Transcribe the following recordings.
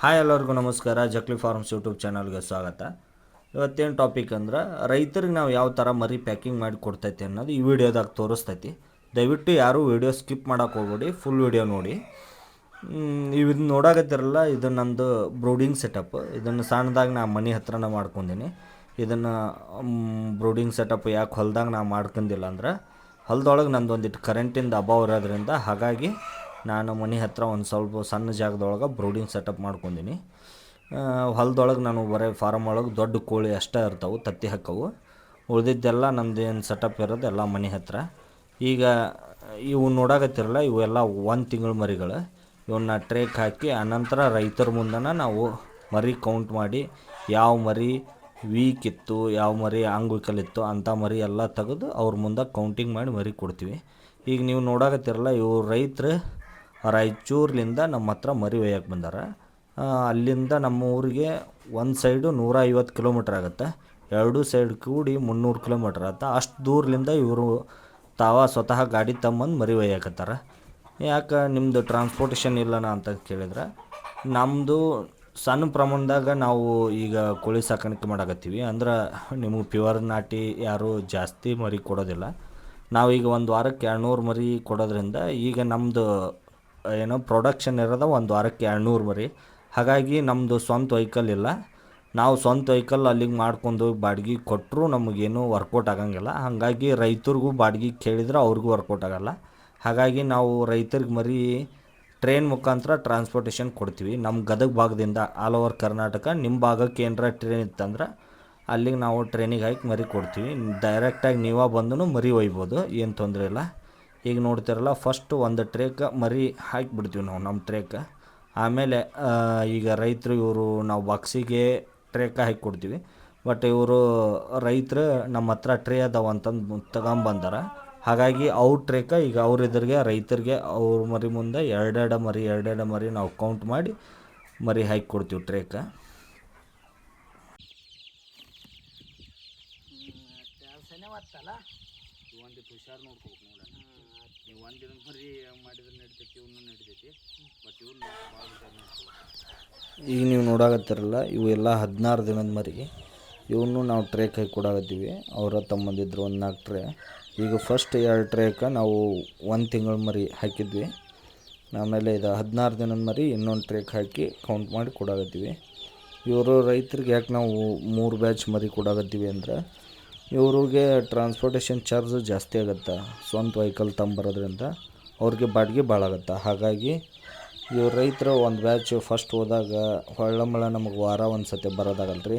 Hi ಎಲ್ಲರಿಗೂ ನಮಸ್ಕಾರ, Jakli forms YouTube ಚಾನಲ್ಗೆ ಸ್ವಾಗತ. ಇವತ್ತೇನು ಟಾಪಿಕ್ ಅಂದ್ರೆ ರೈತರಿಗೆ ನಾವು ಯಾವ ಥರ ಮರಿ ಪ್ಯಾಕಿಂಗ್ ಮಾಡಿ ಕೊಡ್ತೈತಿ ಅನ್ನೋದು ಈ ವಿಡಿಯೋದಾಗ ತೋರಿಸ್ತೈತಿ. ದಯವಿಟ್ಟು ಯಾರೂ ವಿಡಿಯೋ ಸ್ಕಿಪ್ ಮಾಡೋಕೆ ಹೋಗ್ಬೇಡಿ ಫುಲ್ ವಿಡಿಯೋ ನೋಡಿ. ಇದನ್ನ ನೋಡಾಕತ್ತಿರಲ್ಲ, ಇದು ನಂದು ಬ್ರೂಡಿಂಗ್ ಸೆಟಪ್ ಇದನ್ನು ಸಣ್ಣದಾಗ ನಾ ಮನೆ ಹತ್ರನೇ ಮಾಡ್ಕೊಂಡಿನಿ ಇದನ್ನು ಬ್ರೂಡಿಂಗ್ ಸೆಟಪ್ ಯಾಕೆ ಹೊಲ್ದಾಗ ನಾ ಮಾಡ್ಕೊಂಡಿಲ್ಲ ಅಂದ್ರೆ, ಹೊಲ್ದೊಳಗೆ ನಂದು ಒಂದಿಟ್ಟು ಕರೆಂಟಿಂದ ಅಭಾವ ಇರೋದ್ರಿಂದ ಹಾಗಾಗಿ ನಾನು ಮನೆ ಹತ್ರ ಒಂದು ಸ್ವಲ್ಪ ಸಣ್ಣ ಜಾಗದೊಳಗೆ ಬ್ರೂಡಿಂಗ್ ಸೆಟಪ್ ಮಾಡ್ಕೊಂಡೀನಿ ಹೊಲದೊಳಗೆ ನಾನು ಬರೀ ಫಾರಮ್ ಒಳಗೆ ದೊಡ್ಡ ಕೋಳಿ ಅಷ್ಟೇ ಇರ್ತಾವೆ, ತತ್ತಿ ಹಾಕವು. ಉಳಿದಿದ್ದೆಲ್ಲ ನಮ್ದು ಏನು ಸೆಟಪ್ ಇರೋದು ಎಲ್ಲ ಮನೆ ಹತ್ರ. ಈಗ ಇವು ನೋಡಾಕತ್ತಿರಲ್ಲ ಇವೆಲ್ಲ ಒಂದು ತಿಂಗಳ ಮರಿಗಳು. ಇವನ್ನ ಟ್ರೇಕ್ ಹಾಕಿ ಆನಂತರ ರೈತರ ಮುಂದನ ನಾವು ಮರಿ ಕೌಂಟ್ ಮಾಡಿ, ಯಾವ ಮರಿ ವೀಕ್ ಇತ್ತು, ಯಾವ ಮರಿ ಅಂಗ್ವಿಕಲ್ ಇತ್ತು ಅಂಥ ಮರಿ ಎಲ್ಲ ತೆಗೆದು ಅವ್ರ ಮುಂದೆ ಕೌಂಟಿಂಗ್ ಮಾಡಿ ಮರಿ ಕೊಡ್ತೀವಿ. ಈಗ ನೀವು ನೋಡಾಕತ್ತಿರಲ್ಲ, ಇವು ರೈತರು ರಾಯಚೂರ್ಲಿಂದ ನಮ್ಮ ಹತ್ರ ಮರಿ ಒಯ್ಯಕ್ಕೆ ಬಂದಾರ. ಅಲ್ಲಿಂದ ನಮ್ಮ ಊರಿಗೆ ಒಂದು ಸೈಡು ನೂರ ಐವತ್ತು ಕಿಲೋಮೀಟ್ರ್ ಆಗುತ್ತೆ. ಎರಡೂ ಸೈಡ್ ಕೂಡಿ ಮುನ್ನೂರು ಕಿಲೋಮೀಟ್ರ್ ಆಗುತ್ತೆ ಅಷ್ಟು ದೂರಲಿಂದ ಇವರು ತಾವ ಸ್ವತಃ ಗಾಡಿ ತಮ್ಮಂದು ಮರಿ ಒಯ್ಯಕತ್ತಾರ. ಯಾಕೆ ನಿಮ್ಮದು ಟ್ರಾನ್ಸ್ಪೋರ್ಟೇಷನ್ ಇಲ್ಲನಾ ಅಂತ ಕೇಳಿದ್ರೆ. ನಮ್ಮದು ಸಣ್ಣ ಪ್ರಮಾಣದಾಗ ನಾವು ಈಗ ಕೋಳಿ ಸಾಕಾಣಿಕೆ ಮಾಡಕತ್ತೀವಿ. ಅಂದ್ರೆ ನಿಮಗೆ ಪ್ಯೂರ್ ನಾಟಿ ಯಾರು ಜಾಸ್ತಿ ಮರಿ ಕೊಡೋದಿಲ್ಲ. ನಾವೀಗ ಒಂದು ವಾರಕ್ಕೆ ಎರಡುನೂರು ಮರಿ ಕೊಡೋದ್ರಿಂದ ಈಗ ನಮ್ಮದು ಏನೋ ಪ್ರೊಡಕ್ಷನ್ ಇರೋದು ಒಂದು ವಾರಕ್ಕೆ ಎರಡುನೂರು ಮರಿ ಹಾಗಾಗಿ ನಮ್ಮದು ಸ್ವಂತ ವೆಹಿಕಲ್ ಇಲ್ಲ. ನಾವು ಸ್ವಂತ ವೆಹಿಕಲ್ ಅಲ್ಲಿಗೆ ಮಾಡ್ಕೊಂಡು ಬಾಡಿಗೆ ಬಾಡ್ಗೆ ಕೊಟ್ಟರು ನಮಗೇನು ವರ್ಕೌಟ್ ಆಗಂಗಿಲ್ಲ. ಹಾಗಾಗಿ ರೈತರಿಗೂ ಬಾಡ್ಗೆ ಕೇಳಿದ್ರೆ ಅವ್ರಿಗೂ ವರ್ಕೌಟ್ ಆಗಲ್ಲ. ಹಾಗಾಗಿ ನಾವು ರೈತರಿಗೆ ಮರಿ ಟ್ರೈನ್ ಮುಖಾಂತರ ಟ್ರಾನ್ಸ್ಪೋರ್ಟೇಷನ್ ಕೊಡ್ತೀವಿ. ನಮ್ಮ ಗದಗ ಭಾಗದಿಂದ ಆಲ್ ಓವರ್ ಕರ್ನಾಟಕ ನಿಮ್ಮ ಭಾಗಕ್ಕೆ ಏನಾರ ಟ್ರೈನ್ ಇತ್ತಂದ್ರೆ ಅಲ್ಲಿಗೆ ನಾವು ಟ್ರೈನಿಗೆ ಹಾಕಿ ಮರಿ ಕೊಡ್ತೀವಿ. ಡೈರೆಕ್ಟಾಗಿ ನೀವೇ ಬಂದು ಮರಿ ಒಯ್ಬೋದು, ಏನು ತೊಂದರೆ ಇಲ್ಲ. ಈಗ ನೋಡ್ತಿರಲ್ಲ ಫಸ್ಟ್ ಒಂದು ಟ್ರೇಕ್ ಮರಿ ಹಾಕಿಬಿಡ್ತೀವಿ ನಾವು ನಮ್ಮ ಟ್ರೇಕ್ ಆಮೇಲೆ ಈಗ ರೈತರು ಇವರು ನಾವು ಬಾಕ್ಸಿಗೆ ಟ್ರೇಕ ಹಾಕಿ ಕೊಡ್ತೀವಿ ಬಟ್ ಇವರು ರೈತರು ನಮ್ಮ ಹತ್ರ ಟ್ರೇ ಅದಾವ ಅಂತಂದು ತಗೊಂಬಂದಾರ. ಹಾಗಾಗಿ ಅವ್ರ ಟ್ರೇಕ ಈಗ ಅವ್ರ ಎದುರಿಗೆ ರೈತರಿಗೆ ಅವ್ರ ಮರಿ ಮುಂದೆ ಎರಡೆರಡು ಮರಿ ಎರಡೆರಡು ಮರಿ ನಾವು ಕೌಂಟ್ ಮಾಡಿ ಮರಿ ಹಾಕಿ ಕೊಡ್ತೀವಿ ಟ್ರೇಕ ಒಂದಿಟ್ಟು ಹುಷಾರು ನೋಡ್ಕೋಬೇಕು ನೋಡೋಣ. ನೀವು ಒಂದು ದಿನ ಬರೀ ಮಾಡಿದ್ರೆ ನಡಿತೈತಿ, ಇವನು ನಡಿತೈತಿ. ಬಟ್ ಇವ್ನು ಈಗ ನೀವು ನೋಡಾಕತ್ತಿರಲ್ಲ, ಇವು ಎಲ್ಲ ಹದಿನಾರು ದಿನದ ಮರಿ ಇವನು ನಾವು ಟ್ರೇಕ್ ಹಾಕಿ ಕೊಡಾಕತ್ತೀವಿ. ಅವರ ತಮ್ಮಂದಿದ್ರು ಒಂದು ನಾಲ್ಕು ಟ್ರೇ ಈಗ ಫಸ್ಟ್ ಎರಡು ಟ್ರೇಕ ನಾವು ಒಂದು ತಿಂಗಳ ಮರಿ ಹಾಕಿದ್ವಿ. ಆಮೇಲೆ ಇದು ಹದಿನಾರು ದಿನದ ಮರಿ ಇನ್ನೊಂದು ಟ್ರೇಕ್ ಹಾಕಿ ಕೌಂಟ್ ಮಾಡಿ ಕೊಡಾಕತ್ತೀವಿ. ಇವರು ರೈತರಿಗೆ ಯಾಕೆ ನಾವು ಮೂರು ಬ್ಯಾಚ್ ಮರಿ ಕೊಡಾಕತ್ತೀವಿ ಅಂದ್ರೆ ಇವ್ರಿಗೆ ಟ್ರಾನ್ಸ್ಪೋರ್ಟೇಷನ್ ಚಾರ್ಜ್ ಜಾಸ್ತಿ ಆಗುತ್ತೆ? ಸ್ವಂತ ವೆಹಿಕಲ್ ತಂಬರೋದ್ರಿಂದ ಅವ್ರಿಗೆ ಬಾಡಿಗೆ ಭಾಳ ಆಗುತ್ತೆ? ಹಾಗಾಗಿ ಇವ್ರು ರೈತರು ಒಂದು ಬ್ಯಾಚ್ ಫಸ್ಟ್ ಹೋದಾಗ ಹೊಳ್ಳಮಳ ನಮಗೆ ವಾರ ಒಂದು ಸತಿ ಬರೋದಾಗಲ್ಲ ರೀ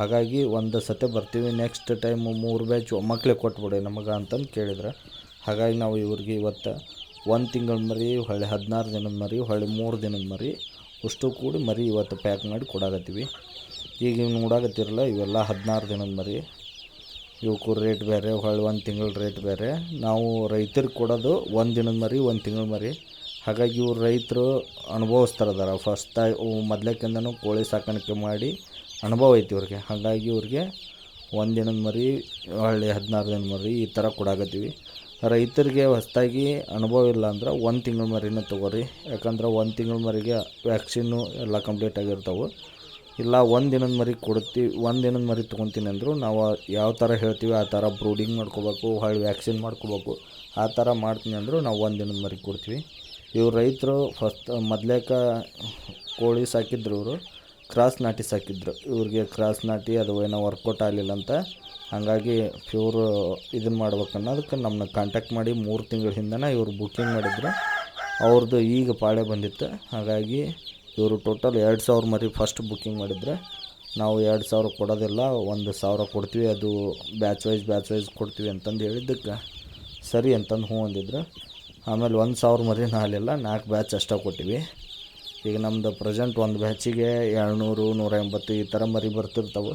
ಹಾಗಾಗಿ ಒಂದು ಸತಿ ಬರ್ತೀವಿ ನೆಕ್ಸ್ಟ್ ಟೈಮು ಮೂರು ಬ್ಯಾಚ್ ಮಕ್ಕಳಿಗೆ ಕೊಟ್ಬಿಡಿ ನಮಗೆ ಅಂತಂದು ಕೇಳಿದ್ರೆ. ಹಾಗಾಗಿ ನಾವು ಇವ್ರಿಗೆ ಇವತ್ತು ಒಂದು ತಿಂಗಳ ಮರಿ, ಹೊಳ್ಳಿ ಹದಿನಾರು ದಿನದ ಮರಿ, ಹೊಳ್ಳಿ ಮೂರು ದಿನದ ಮರಿ ಅಷ್ಟು ಕೂಡಿ ಮರಿ ಇವತ್ತು ಪ್ಯಾಕ್ ಮಾಡಿ ಕೊಡಾಕತ್ತೀವಿ. ಈಗ ನೀವು ನೋಡಾಕತ್ತಿರಲ್ಲ, ಇವೆಲ್ಲ ಹದಿನಾರು ದಿನದ ಮರಿ. ಇವಕ್ಕೂ ರೇಟ್ ಬೇರೆ ಹೊಳ್ಳಿ ಒಂದು ತಿಂಗಳ ರೇಟ್ ಬೇರೆ. ನಾವು ರೈತರಿಗೆ ಕೊಡೋದು ಒಂದು ದಿನದ ಮರಿ, ಒಂದು ತಿಂಗಳ ಮರಿ. ಹಾಗಾಗಿ ಇವ್ರು ರೈತರು ಅನುಭವಿಸ್ತಾರದಾರ ಫಸ್ಟ್ ಟೈ ಮೊದ್ಲಕ್ಕಿಂದನೂ ಕೋಳಿ ಸಾಕಾಣಿಕೆ ಮಾಡಿ ಅನುಭವ ಐತಿ ಇವ್ರಿಗೆ. ಹಾಗಾಗಿ ಇವ್ರಿಗೆ ಒಂದು ದಿನದ ಮರಿ, ಹೊಳ್ಳಿ ಹದಿನಾರು ದಿನದ ಮರಿ ಈ ಥರ ಕೊಡಾಕತ್ತೀವಿ. ರೈತರಿಗೆ ಹೊಸದಾಗಿ ಅನುಭವ ಇಲ್ಲ ಅಂದ್ರೆ ಒಂದು ತಿಂಗಳ ಮರಿನ ತೊಗೋರಿ. ಯಾಕಂದ್ರೆ ಒಂದು ತಿಂಗಳ ಮರಿಗೆ ವ್ಯಾಕ್ಸಿನ್ನು ಎಲ್ಲ ಕಂಪ್ಲೀಟ್ ಆಗಿರ್ತಾವೆ. ಇಲ್ಲ, ಒಂದು ದಿನದ ಮರಿ ಕೊಡ್ತೀವಿ ಒಂದು ದಿನದ ಮರಿ ತೊಗೊತೀನಿ ಅಂದರು ನಾವು ಯಾವ ಥರ ಹೇಳ್ತೀವಿ, ಆ ಥರ ಬ್ರೂಡಿಂಗ್ ಮಾಡ್ಕೋಬೇಕು, ಹೊಳ್ಳಿ ವ್ಯಾಕ್ಸಿನ್ ಮಾಡ್ಕೋಬೇಕು, ಆ ಥರ ಮಾಡ್ತೀನಿ ಅಂದರು ನಾವು ಒಂದು ದಿನದ ಮರಿ ಕೊಡ್ತೀವಿ. ಇವ್ರು ರೈತರು ಫಸ್ಟ್ ಮೊದ್ಲೇಕ ಕೋಳಿ ಸಾಕಿದ್ರು ಇವರು, ಕ್ರಾಸ್ ನಾಟಿ ಸಾಕಿದ್ರು. ಇವ್ರಿಗೆ ಕ್ರಾಸ್ ನಾಟಿ ಅದು ಏನೋ ವರ್ಕೌಟ್ ಆಗಲಿಲ್ಲ ಅಂತ, ಹಾಗಾಗಿ ಪ್ಯೂರ್ ಇದನ್ನು ಮಾಡ್ಬೇಕನ್ನೋದಕ್ಕೆ ನಮ್ಮನ್ನ ಕಾಂಟ್ಯಾಕ್ಟ್ ಮಾಡಿ ಮೂರು ತಿಂಗಳ ಹಿಂದೆನೇ ಇವರು ಬುಕ್ಕಿಂಗ್ ಮಾಡಿದ್ರು. ಅವ್ರದ್ದು ಈಗ ಪಾಳೆ ಬಂದಿತ್ತು, ಹಾಗಾಗಿ ಇವರು ಟೋಟಲ್ ಎರಡು ಸಾವಿರ ಮರಿ ಫಸ್ಟ್ ಬುಕ್ಕಿಂಗ್ ಮಾಡಿದ್ರೆ ನಾವು ಎರಡು ಸಾವಿರ ಕೊಡೋದಿಲ್ಲ, ಒಂದು ಸಾವಿರ ಕೊಡ್ತೀವಿ, ಅದು ಬ್ಯಾಚ್ ವೈಸ್ ಬ್ಯಾಚ್ ವೈಸ್ ಕೊಡ್ತೀವಿ ಅಂತಂದು ಹೇಳಿದ್ದಕ್ಕೆ ಸರಿ ಅಂತಂದು ಹ್ಞೂ ಅಂದಿದ್ರು. ಆಮೇಲೆ ಒಂದು ಸಾವಿರ ಮರಿ ನಾಲೆಲ್ಲ ನಾಲ್ಕು ಬ್ಯಾಚ್ ಅಷ್ಟೇ ಕೊಟ್ಟಿವಿ. ಈಗ ನಮ್ಮದು ಪ್ರೆಸೆಂಟ್ ಒಂದು ಬ್ಯಾಚಿಗೆ ಏಳ್ನೂರು ನೂರ ಎಂಬತ್ತು ಈ ಥರ ಮರಿ ಬರ್ತಿರ್ತವೆ.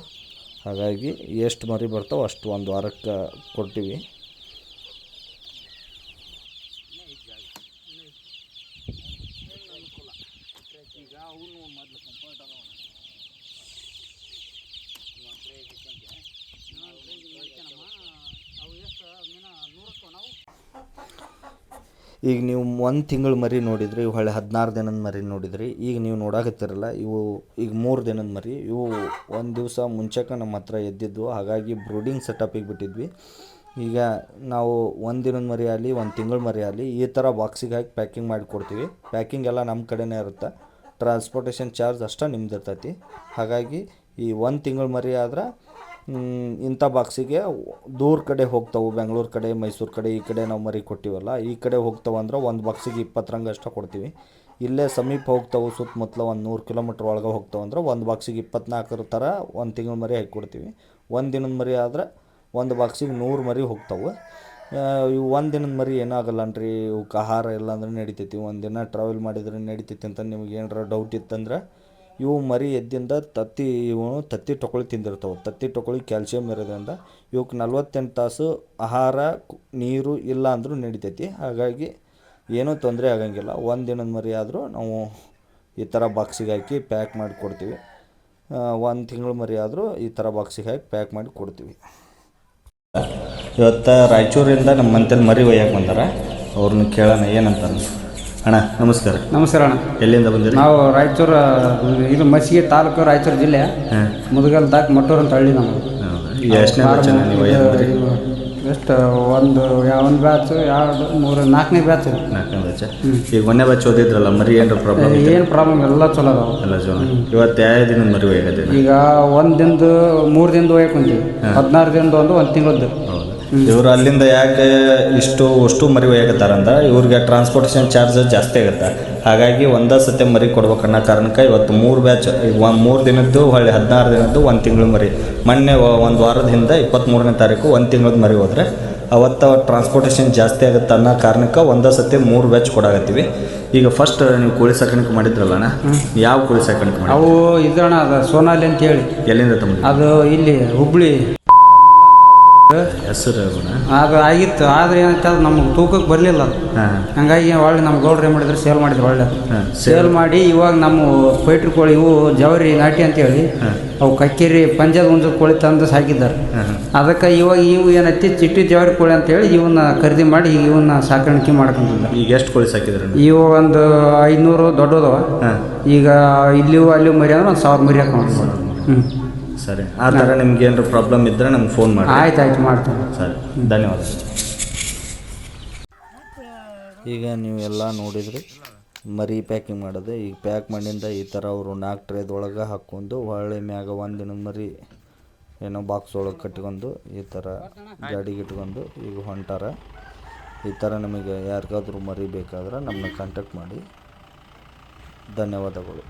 ಹಾಗಾಗಿ ಎಷ್ಟು ಮರಿ ಬರ್ತಾವೆ ಅಷ್ಟು ಒಂದು ವಾರಕ್ಕೆ ಕೊಡ್ತೀವಿ ಈಗ ಅವನು ಮೊದಲು ಕಂಫರ್ಟ್ ಅದಾವ ಅವು ಎಷ್ಟು ಮೀನ ನೂರಕ್ಕೂ ನಾವು ಈಗ ನೀವು ಒಂದು ತಿಂಗಳು ಮರಿ ನೋಡಿದ್ರಿ, ಇವು ಹೊಳ್ಳಿ ಹದಿನಾರು ದಿನದ ಮರಿ ನೋಡಿದ್ರಿ, ಈಗ ನೀವು ನೋಡಾಕತ್ತಿರಲ್ಲ, ಇವು ಈಗ ಮೂರು ದಿನದ ಮರಿ, ಇವು ಒಂದು ದಿವಸ ಮುಂಚೆಕ ನಮ್ಮ ಹತ್ರ ಎದ್ದಿದ್ವು, ಹಾಗಾಗಿ ಬ್ರೂಡಿಂಗ್ ಸೆಟಪಿಗೆ ಬಿಟ್ಟಿದ್ವಿ. ಈಗ ನಾವು ಒಂದು ದಿನದ ಮರಿ ಆಗಲಿ, ಒಂದು ತಿಂಗಳು ಮರಿ ಆಗಲಿ, ಈ ಥರ ಬಾಕ್ಸಿಗೆ ಹಾಕಿ ಪ್ಯಾಕಿಂಗ್ ಮಾಡಿ ಕೊಡ್ತೀವಿ. ಪ್ಯಾಕಿಂಗ್ ಎಲ್ಲ ನಮ್ಮ ಕಡೆನೇ ಇರುತ್ತೆ. ಟ್ರಾನ್ಸ್ಪೋರ್ಟೇಷನ್ ಚಾರ್ಜ್ ಅಷ್ಟೇ ನಿಮ್ದು ಇರ್ತೈತಿ. ಹಾಗಾಗಿ ಈ ಒಂದು ತಿಂಗಳು ಮರಿ ಆದ್ರೆ ಇಂಥ ಬಾಕ್ಸಿಗೆ ದೂರ ಕಡೆ ಹೋಗ್ತಾವೆ, ಬೆಂಗಳೂರು ಕಡೆ, ಮೈಸೂರು ಕಡೆ, ಈ ಕಡೆ ನಾವು ಮರಿ ಕೊಟ್ಟಿವಲ್ಲ, ಈ ಕಡೆ ಹೋಗ್ತಾವೆ ಅಂದ್ರೆ ಒಂದು ಬಾಕ್ಸಿಗೆ ಇಪ್ಪತ್ತರಂಗೆ ಅಷ್ಟೇ ಕೊಡ್ತೀವಿ. ಇಲ್ಲೇ ಸಮೀಪ ಹೋಗ್ತಾವೆ ಸುತ್ತಮುತ್ತಲ ಒಂದು ನೂರು ಕಿಲೋಮೀಟ್ರ್ ಒಳಗೆ ಹೋಗ್ತಾವೆ ಅಂದ್ರೆ ಒಂದು ಬಾಕ್ಸಿಗೆ ಇಪ್ಪತ್ನಾಲ್ಕರ ಥರ ಒಂದು ತಿಂಗಳ ಮರಿ ಹಾಕಿ ಕೊಡ್ತೀವಿ. ಒಂದು ದಿನದ ಮರಿ ಆದ್ರೆ ಒಂದು ಬಾಕ್ಸಿಗೆ ನೂರು ಮರಿ ಹೋಗ್ತಾವೆ. ಇವು ಒಂದು ದಿನದ ಮರಿ ಏನಾಗಲ್ಲನ್ರಿ ಇವಕ್ಕೆ ಆಹಾರ ಇಲ್ಲ ಅಂದ್ರೆ ನಡಿತೈತಿ, ಒಂದು ದಿನ ಟ್ರಾವೆಲ್ ಮಾಡಿದ್ರೆ ನಡಿತೈತಿ ಅಂತ ನಿಮ್ಗೆ ಏನಾರ ಡೌಟ್ ಇತ್ತಂದ್ರೆ ಇವು ಮರಿ ಎದ್ದಿಂದ ತತ್ತಿ ಇವು ತತ್ತಿ ಟೊಕೊಳಿ ತಿಂದಿರ್ತಾವೆ. ತತ್ತಿ ಟೊಕೊಳಿ ಕ್ಯಾಲ್ಸಿಯಂ ಇರೋದ್ರಿಂದ ಇವಕ್ಕೆ ನಲ್ವತ್ತೆಂಟು ತಾಸು ಆಹಾರ ನೀರು ಇಲ್ಲ ಅಂದರೂ ನಡಿತೈತಿ. ಹಾಗಾಗಿ ಏನೂ ತೊಂದರೆ ಆಗಂಗಿಲ್ಲ. ಒಂದು ದಿನದ ಮರಿ ಆದರೂ ನಾವು ಈ ಥರ ಬಾಕ್ಸಿಗೆ ಹಾಕಿ ಪ್ಯಾಕ್ ಮಾಡಿ ಕೊಡ್ತೀವಿ. ಒಂದು ತಿಂಗಳು ಮರಿ ಆದರೂ ಈ ಥರ ಬಾಕ್ಸಿಗೆ ಹಾಕಿ ಪ್ಯಾಕ್ ಮಾಡಿ ಕೊಡ್ತೀವಿ. ಇವತ್ತು ರಾಯಚೂರಿಂದ ನಮ್ಮ ಮಂತಲ್ಲಿ ಮರಿ ಒಯ್ಯಕ್ಕೆ ಬಂದಾರ. ಅವ್ರನ್ನ ಕೇಳೋಣ ಏನಂತ ಅಣ್ಣ ನಮಸ್ಕಾರ. ನಮಸ್ಕಾರ ಅಣ್ಣ. ಎಲ್ಲಿಂದ ಬಂದಿರಿ? ನಾವು ರಾಯಚೂರು ಇದು ಮಸಿಗೆ ತಾಲೂಕು ರಾಯಚೂರು ಜಿಲ್ಲೆ. ಮುದುಗಲ್ ತಾಕ್ ಮಟ್ಟೂರು ಅಂತ ಹಳ್ಳಿ ನಾವು ಎಷ್ಟನೇ ಒಂದು ಯಾವ ಒಯ್ಯೋದು ಮರಿ ಎಷ್ಟು ಒಂದು ಒಂದು ಬ್ಯಾಚ್ ಎರಡು ಮೂರು ನಾಲ್ಕನೇ ಬ್ಯಾಚ್ ನಾಲ್ಕನೇ ಬ್ಯಾಚ್ ಈಗ ಒಂದೇ ಬ್ಯಾಚ್ ಓದಿದ್ರಲ್ಲ ಮರಿ ಏನು ಪ್ರಾಬ್ಲಮ್ ಏನು ಪ್ರಾಬ್ಲಮ್ ಎಲ್ಲ ಚಲೋ ಅದಾವ. ಎಲ್ಲ ಚಲೋ. ಇವತ್ತು ಯಾವ ದಿನ ಮರಿ ಒಯ್ಯಕತ್ತೀರಿ? ಈಗ ಒಂದು ದಿನದ ಮೂರು ದಿನದ ಒಯ್ಯಕ್ಕೆ ಹದಿನಾರು ದಿನದ ಒಂದು ಒಂದು ತಿಂಗಳದ್ದು. ಇವರು ಅಲ್ಲಿಂದ ಯಾಕೆ ಇಷ್ಟು ಅಷ್ಟು ಮರಿ ಒಯ್ಯಕತ್ತಾರಂದ್ರೆ ಇವ್ರಿಗೆ ಟ್ರಾನ್ಸ್ಪೋರ್ಟೇಷನ್ ಚಾರ್ಜ್ ಜಾಸ್ತಿ ಆಗುತ್ತೆ. ಹಾಗಾಗಿ ಒಂದೇ ಸತಿ ಮರಿ ಕೊಡ್ಬೇಕನ್ನೋ ಕಾರಣಕ್ಕೆ ಇವತ್ತು ಮೂರು ಬ್ಯಾಚ್ ಒಂದು ಮೂರು ದಿನದ್ದು ಹೊಳ್ಳಿ ಹದಿನಾರು ದಿನದ್ದು ಒಂದು ತಿಂಗಳು ಮರಿ. ಮೊನ್ನೆ ಒಂದು ವಾರದ ಹಿಂದೆ ಇಪ್ಪತ್ತ್ಮೂರನೇ ತಾರೀಕು ಒಂದು ತಿಂಗಳದ ಮರಿ ಹೋದರೆ ಅವತ್ತು ಟ್ರಾನ್ಸ್ಪೋರ್ಟೇಷನ್ ಜಾಸ್ತಿ ಆಗುತ್ತೆ ಅನ್ನೋ ಕಾರಣಕ್ಕೆ ಒಂದೇ ಸತಿ ಮೂರು ಬ್ಯಾಚ್ ಕೊಡಾಗತ್ತೀವಿ ಈಗ ಫಸ್ಟ್ ನೀವು ಕೋಳಿ ಸಾಕಾಣಿಕೆ ಮಾಡಿದ್ರಲ್ಲಣ್ಣ? ಯಾವ ಕೋಳಿ ಸಾಕಾಣಿಕೆ ಮಾಡಿ ಅವು ಇದಣ್ಣ ಅದು ಸೋನಾಲಿ ಅಂತ ಹೇಳಿ ಎಲ್ಲಿಂದ ತಮ್ಮ ಅದು ಇಲ್ಲಿ ಹುಬ್ಳಿ. ಹೆಸರು ಅದು ಆಗಿತ್ತು ಆದ್ರೆ ಏನಂತ ಅದು ನಮ್ಗೆ ತೂಕಕ್ಕೆ ಬರಲಿಲ್ಲ ಅದು. ಹಂಗಾಗಿ ಒಳ್ಳೆ ನಮ್ಮ ಗೌಡ್ರು ಏನು ಮಾಡಿದ್ರು ಸೇಲ್ ಮಾಡಿದ್ರು ಒಳ್ಳೆ ಸೇಲ್. ಮಾಡಿ ಇವಾಗ ನಮ್ಮ ಪೈಟ್ರ್ ಕೋಳಿ ಇವು ಜವರಿ ನಾಟಿ ಅಂತೇಳಿ ಅವು ಕಕ್ಕೇರಿ ಪಂಜಾದ ಒಂದು ಕೋಳಿ ತಂದು ಸಾಕಿದ್ದಾರೆ. ಅದಕ್ಕೆ ಇವಾಗ ಇವು ಏನೈತಿ ಚಿಟ್ಟಿ ಜವರಿ ಕೋಳಿ ಅಂತೇಳಿ ಇವನ್ನ ಖರೀದಿ ಮಾಡಿ ಇವನ್ನ ಸಾಕಾಣಿಕೆ ಮಾಡ್ಕೊಂತಿದ್ದಾರೆ ಈಗ ಎಷ್ಟು ಕೋಳಿ ಸಾಕಿದ್ರೆ ಇವು ಒಂದು ಐನೂರು ದೊಡ್ಡದವ. ಈಗ ಇಲ್ಲಿಯೂ ಅಲ್ಲಿ ಮರಿ ಅಂದ್ರೆ ಒಂದು ಸಾವಿರ ಮರಿ ಹಾಕೊಂಡು ಹ್ಞೂ ಸರಿ. ಆ ಥರ ನಿಮ್ಗೆ ಏನಾರು ಪ್ರಾಬ್ಲಮ್ ಇದ್ದರೆ ನಮ್ಗೆ ಫೋನ್ ಮಾಡಿ. ಆಯ್ತು ಆಯ್ತು ಮಾಡ್ತೀನಿ. ಸರಿ. ಧನ್ಯವಾದ. ಈಗ ನೀವು ಎಲ್ಲ ನೋಡಿದ್ರಿ ಮರಿ ಪ್ಯಾಕಿಂಗ್ ಮಾಡೋದು. ಈಗ ಪ್ಯಾಕ್ ಮಾಡಿಂದ ಈ ಥರ ಅವರು ನಾಲ್ಕು ಟ್ರೇದೊಳಗೆ ಹಾಕ್ಕೊಂಡು ಹೊಳ್ಳಿ ಮ್ಯಾಗ ಒಂದಿನ ದಿನದ ಮರಿ ಏನೋ ಬಾಕ್ಸ್ ಒಳಗೆ ಕಟ್ಕೊಂಡು ಈ ಥರ ಗಾಡಿಗೆ ಇಟ್ಕೊಂಡು ಈಗ ಹೊಂಟಾರ. ಈ ಥರ ನಮಗೆ ಯಾರಿಗಾದ್ರೂ ಮರಿ ಬೇಕಾದ್ರೆ ನಮ್ಮನ್ನ ಕಾಂಟ್ಯಾಕ್ಟ್ ಮಾಡಿ. ಧನ್ಯವಾದಗಳು.